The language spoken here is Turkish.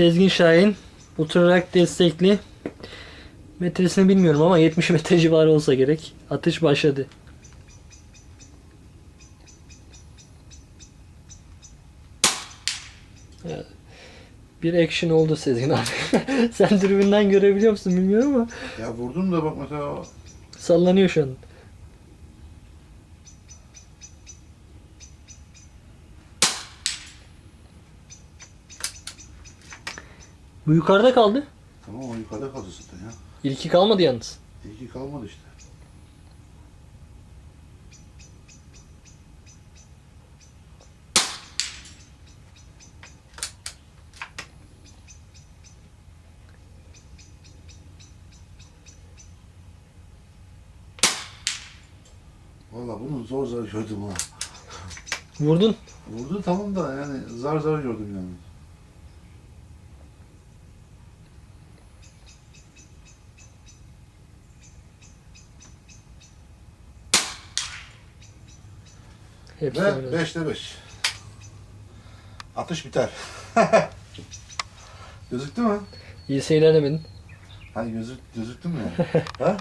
Sezgin Şahin oturarak destekli. Metresini bilmiyorum ama 70 metre civarı olsa gerek. Atış başladı. Evet. Bir action oldu Sezgin abi. Sen dürbünden görebiliyor musun bilmiyorum ama Ya vurdum da bak mesela sallanıyor şu an. Bu yukarıda kaldı. tamam o yukarıda kaldı zaten ya. İlki kalmadı yalnız. İyi ki kalmadı işte. Valla bunu zor zor gördüm ha. Vurdun. Vurdu tamam da yani zar zar gördüm yani. Hepsi Ve oynadı. 5'te 5. Atış biter. Gözüktü mü? İyi seyirler demedin. Hani gözük, gözüktü mü yani? ha?